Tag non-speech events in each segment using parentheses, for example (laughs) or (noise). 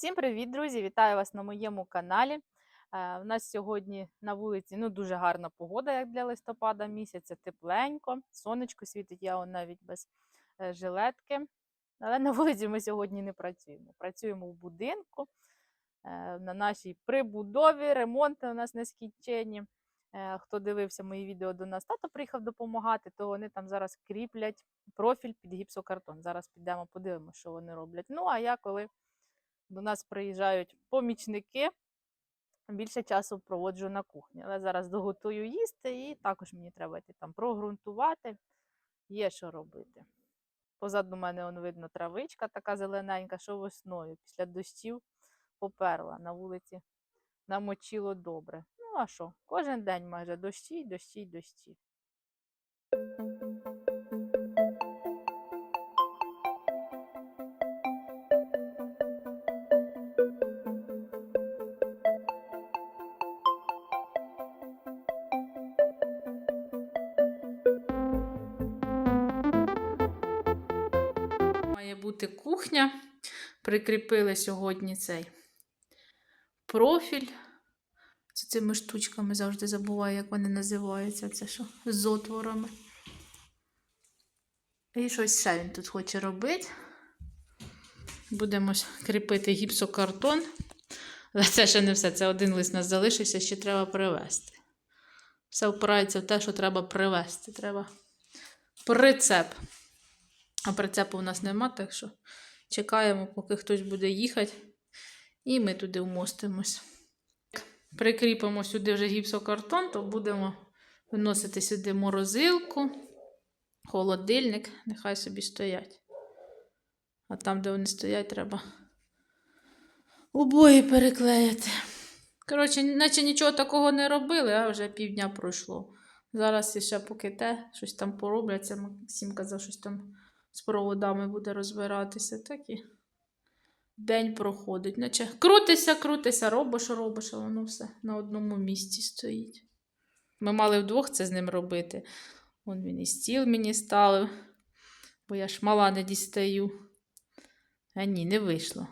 Всім привіт, друзі! Вітаю вас на моєму каналі. Е, У нас сьогодні на вулиці ну, дуже гарна погода, як для листопада місяця, тепленько, сонечко світить, я навіть без е, жилетки. Але на вулиці ми сьогодні не працюємо. Працюємо в будинку е, на нашій прибудові, ремонти у нас нескінченні. Е, Хто дивився мої відео до нас, тато приїхав допомагати, то вони там зараз кріплять профіль під гіпсокартон. Зараз підемо подивимося, що вони роблять. Ну, а я коли до нас приїжджають помічники, більше часу проводжу на кухні. Але зараз доготую їсти, і також мені треба йти там прогрунтувати. Є що робити. Позаду мене он видно травичка така зелененька, що весною після дощів поперла на вулиці. Намочило добре. Ну а що? Кожен день майже дощі, дощі, дощі. Кухня. Прикріпили сьогодні цей профіль. З цими штучками завжди забуваю, як вони називаються. Це що? З отворами. І щось ще він тут хоче робити. Будемо кріпити гіпсокартон. Але це ще не все. Це один лист нас залишився, ще треба привезти. Все впирається в те, що треба привезти. Треба прицеп. А прицепу у нас нема, так що чекаємо, поки хтось буде їхати, і ми туди вмостимось. Прикріпимо сюди вже гіпсокартон, то будемо виносити сюди морозилку, холодильник, нехай собі стоять. А там, де вони стоять, треба обої переклеїти. Коротше, наче нічого такого не робили, а вже півдня пройшло. Зараз ще поки те, щось там поробляться. Максим казав, щось там з проводами буде розбиратися. Так і день проходить. Наче крутися, крутися, робиш, робиш, а воно все на одному місці стоїть. Ми мали вдвох це з ним робити. Вон він і стіл мені ставив, бо я ж мала не дістаю. А ні, не вийшло.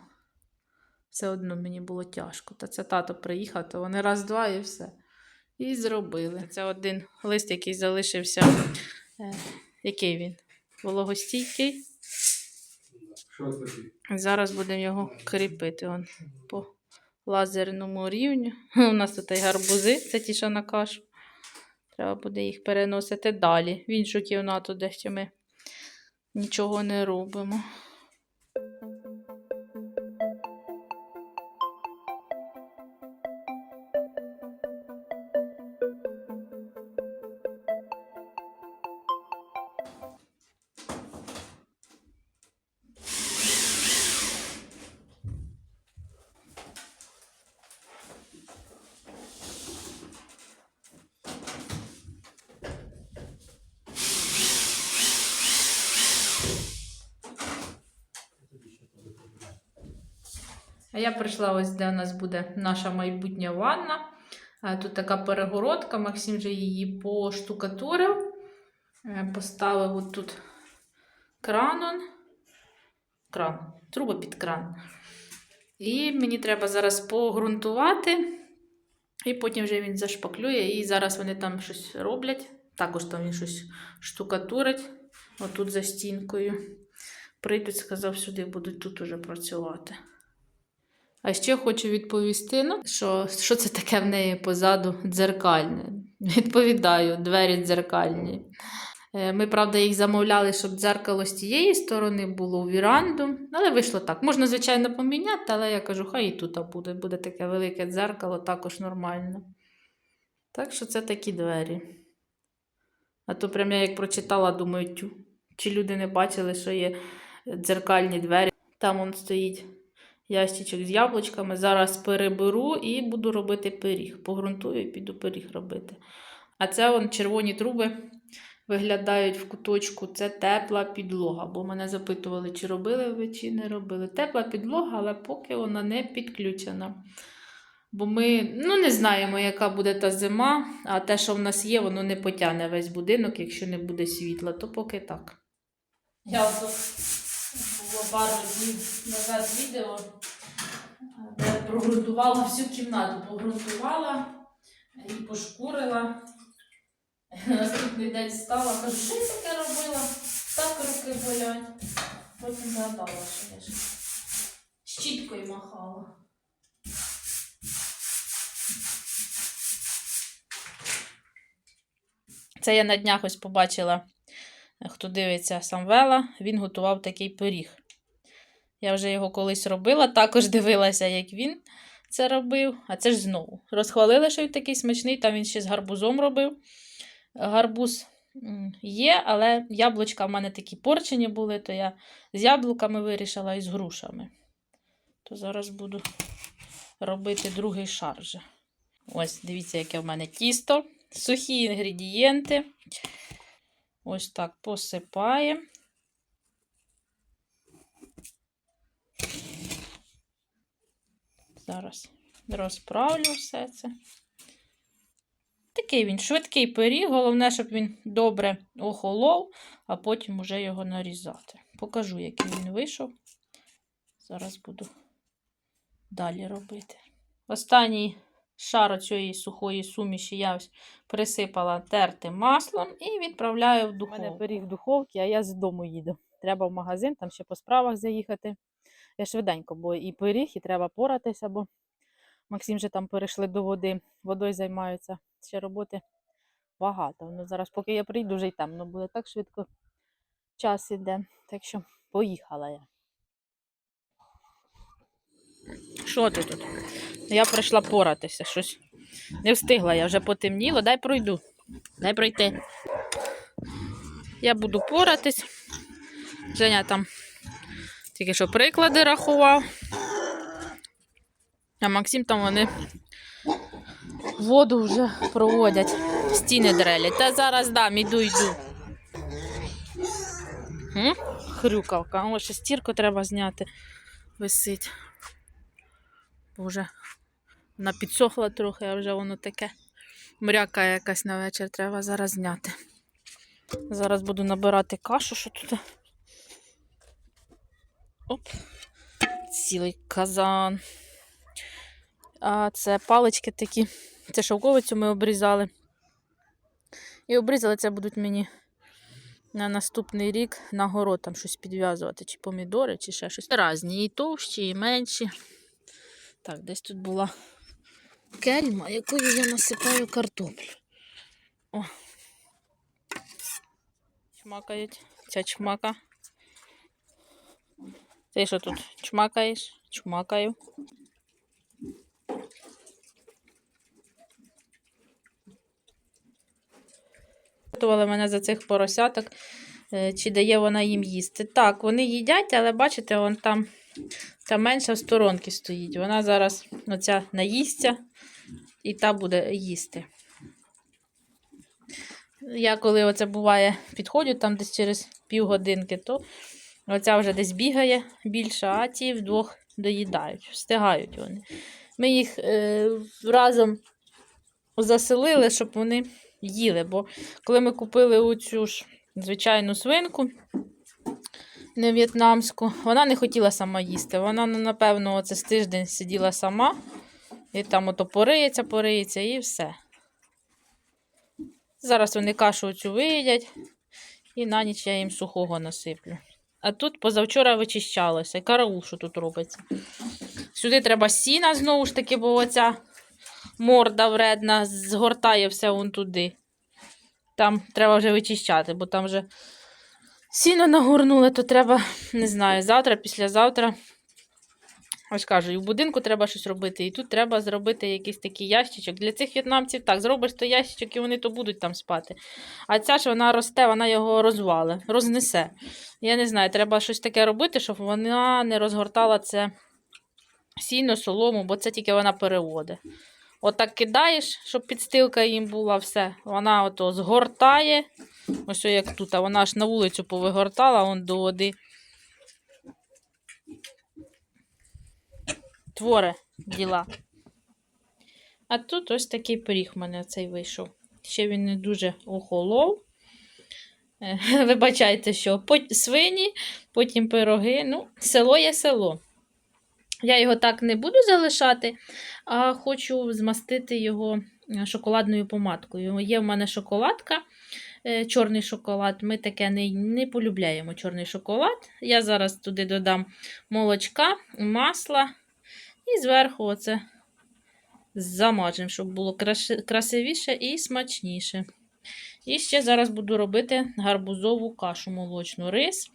Все одно мені було тяжко. Та це тато приїхав, то вони раз-два і все. І зробили. Це один лист, який залишився. Е, який він? Вологостійкий. Зараз будемо його кріпити он, по лазерному рівню. (laughs) У нас тут і гарбузи, це ті, що на кашу. Треба буде їх переносити далі. В іншу кімнату, де ми нічого не робимо. А я прийшла ось, де у нас буде наша майбутня ванна. Тут така перегородка, Максим вже її поштукатурив. Е, Поставив от тут краном. Кран, труба під кран. І мені треба зараз погрунтувати. І потім вже він зашпаклює. І зараз вони там щось роблять. Також там він щось штукатурить. Отут за стінкою. Прийдуть, сказав, сюди будуть тут уже працювати. А ще хочу відповісти, ну, що, що це таке в неї позаду дзеркальне. Відповідаю, двері дзеркальні. Е, Ми, правда, їх замовляли, щоб дзеркало з тієї сторони було у віранду, але вийшло так. Можна, звичайно, поміняти, але я кажу, хай і тут буде. Буде таке велике дзеркало, також нормально. Так що це такі двері. А то прям я як прочитала, думаю, тю, чи люди не бачили, що є дзеркальні двері. Там он стоїть ящичок з яблучками. Зараз переберу і буду робити пиріг. Погрунтую і піду пиріг робити. А це вон червоні труби виглядають в куточку. Це тепла підлога. Бо мене запитували, чи робили ви, чи не робили. Тепла підлога, але поки вона не підключена. Бо ми ну, не знаємо, яка буде та зима, а те, що в нас є, воно не потягне весь будинок, якщо не буде світла, то поки так. Тут було пару днів назад відео обґрунтувала всю кімнату, погрунтувала і пошкурила. Наступний день встала, кажу, що я таке робила? Так руки болять. Потім згадала, що я ж щіткою махала. Це я на днях ось побачила, хто дивиться Самвела, він готував такий пиріг. Я вже його колись робила, також дивилася, як він це робив. А це ж знову. Розхвалили, що він такий смачний, там він ще з гарбузом робив. Гарбуз є, але яблучка в мене такі порчені були, то я з яблуками вирішила і з грушами. То зараз буду робити другий шар вже. Ось, дивіться, яке в мене тісто. Сухі інгредієнти. Ось так посипаємо. Зараз розправлю все це. Такий він швидкий пиріг, головне, щоб він добре охолов, а потім уже його нарізати. Покажу, який він вийшов. Зараз буду далі робити. Останній шар цієї сухої суміші я ось присипала тертим маслом і відправляю в У мене пиріг в духовці, а я з дому їду. Треба в магазин, там ще по справах заїхати. Я швиденько, бо і пиріг, і треба поратися, бо Максим вже там перейшли до води, водою займаються. Ще роботи багато. Ну, зараз, поки я прийду, вже й темно буде. Так швидко час іде. Так що поїхала я. Що ти тут? Я прийшла поратися, щось не встигла, я вже потемніло. Дай пройду. Дай пройти. Я буду поратись. Женя там тільки що приклади рахував. А Максим там вони воду вже проводять, стіни дрелять. Та зараз дам, іду, йду. М? Хрюкавка. О, ще стірку треба зняти. Висить. Бо вже вона підсохла трохи, а вже воно таке. Мряка якась на вечір треба зараз зняти. Зараз буду набирати кашу, що тут. Оп. Цілий казан. А це палички такі. Це шовковицю ми обрізали. І обрізали це будуть мені на наступний рік на город там щось підв'язувати, чи помідори, чи ще щось. Разні, і товщі, і менші. Так, десь тут була кельма, якою я насипаю картоплю. О. Чмакають. Ця чмака. Ти що тут чмакаєш? Чмакаю. Питували мене за цих поросяток, е, чи дає вона їм їсти. Так, вони їдять, але бачите, вон там та менша в сторонки стоїть. Вона зараз оця наїсться і та буде їсти. Я коли оце буває, підходжу там десь через півгодинки, то оця вже десь бігає більше, а ті вдвох доїдають, встигають вони. Ми їх е, разом заселили, щоб вони їли. Бо коли ми купили оцю ж звичайну свинку, не в'єтнамську, вона не хотіла сама їсти. Вона, ну, напевно, оце з тиждень сиділа сама, і там ото пориється, пориється, і все. Зараз вони кашу оцю виїдять, і на ніч я їм сухого насиплю. А тут позавчора вичищалося. І караул, що тут робиться. Сюди треба сіна знову ж таки, бо оця морда вредна згортає все вон туди. Там треба вже вичищати, бо там вже сіно нагорнули, то треба, не знаю, завтра, післязавтра. Ось кажу, і в будинку треба щось робити, і тут треба зробити якийсь такий ящичок. Для цих в'єтнамців так, зробиш той ящичок, і вони то будуть там спати. А ця ж вона росте, вона його розвали, рознесе. Я не знаю, треба щось таке робити, щоб вона не розгортала це сіно, солому, бо це тільки вона переводить. Отак кидаєш, щоб підстилка їм була, все. Вона ото згортає. Ось як тут, а вона аж на вулицю повигортала, он до води. Творе діла. А тут ось такий пиріг в мене цей вийшов. Ще він не дуже охолов. Е, (laughs) Вибачайте, що свині, потім пироги. Ну, село є село. Я його так не буду залишати, а хочу змастити його е, шоколадною помадкою. Є в мене шоколадка, е, чорний шоколад. Ми таке не, не полюбляємо чорний шоколад. Я зараз туди додам молочка, масла і зверху оце замажемо, щоб було красивіше і смачніше. І ще зараз буду робити гарбузову кашу молочну рис,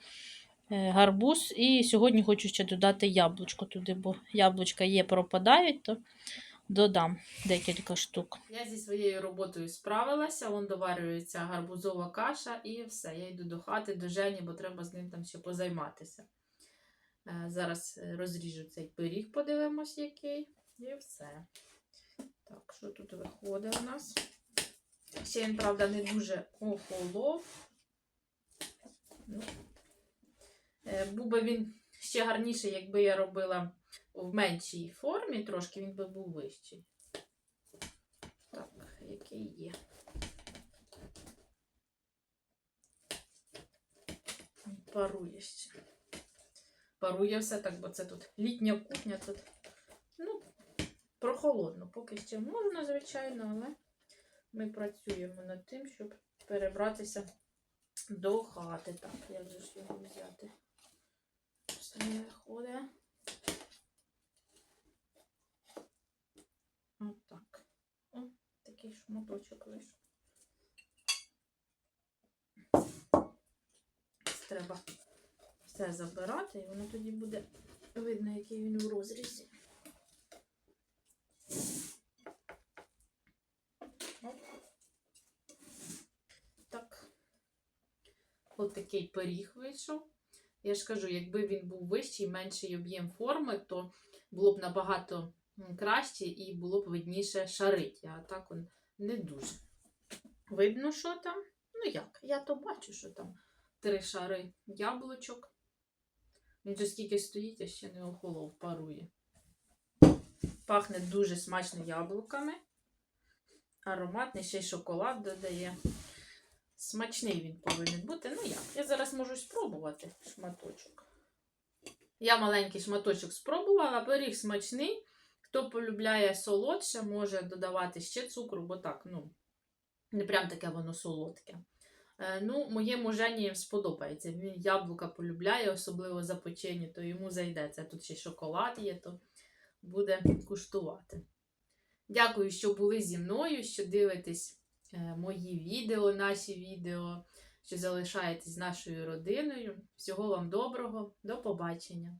гарбуз. І сьогодні хочу ще додати яблучко туди, бо яблучка є, пропадають, то додам декілька штук. Я зі своєю роботою справилася, вон доварюється гарбузова каша і все. Я йду до хати, до Жені, бо треба з ним там ще позайматися. Е, Зараз е, розріжу цей пиріг, подивимось, який. І все. Так, що тут виходить у нас? Ще він, правда, не дуже охолов. Ну, е, був би він ще гарніший, якби я робила в меншій формі, трошки він би був вищий. Так, який є. Парує ще. Парує все так, бо це тут літня кухня, тут ну, прохолодно. Поки ще можна, звичайно, але ми працюємо над тим, щоб перебратися до хати. Так, як же ж його взяти? Все не виходить. Отак. О, такий шматочок вийшов. Треба все забирати, і воно тоді буде видно, який він у розрізі. Так. От такий пиріг вийшов. Я ж кажу, якби він був вищий, менший об'єм форми, то було б набагато краще і було б видніше шарить. А так он не дуже. Видно, що там? Ну як? Я то бачу, що там три шари яблучок. Він же скільки стоїть, а ще не охолов, парує. Пахне дуже смачно яблуками. Ароматний, ще й шоколад додає. Смачний він повинен бути. Ну як? Я зараз можу спробувати шматочок. Я маленький шматочок спробувала, пиріг смачний. Хто полюбляє солодше, може додавати ще цукру, бо так, ну, не прям таке воно солодке. Е, ну, моєму Жені сподобається. Він яблука полюбляє, особливо запечені, то йому зайде. Це тут ще шоколад є, то буде куштувати. Дякую, що були зі мною, що дивитесь мої відео, наші відео, що залишаєтесь нашою родиною. Всього вам доброго, до побачення!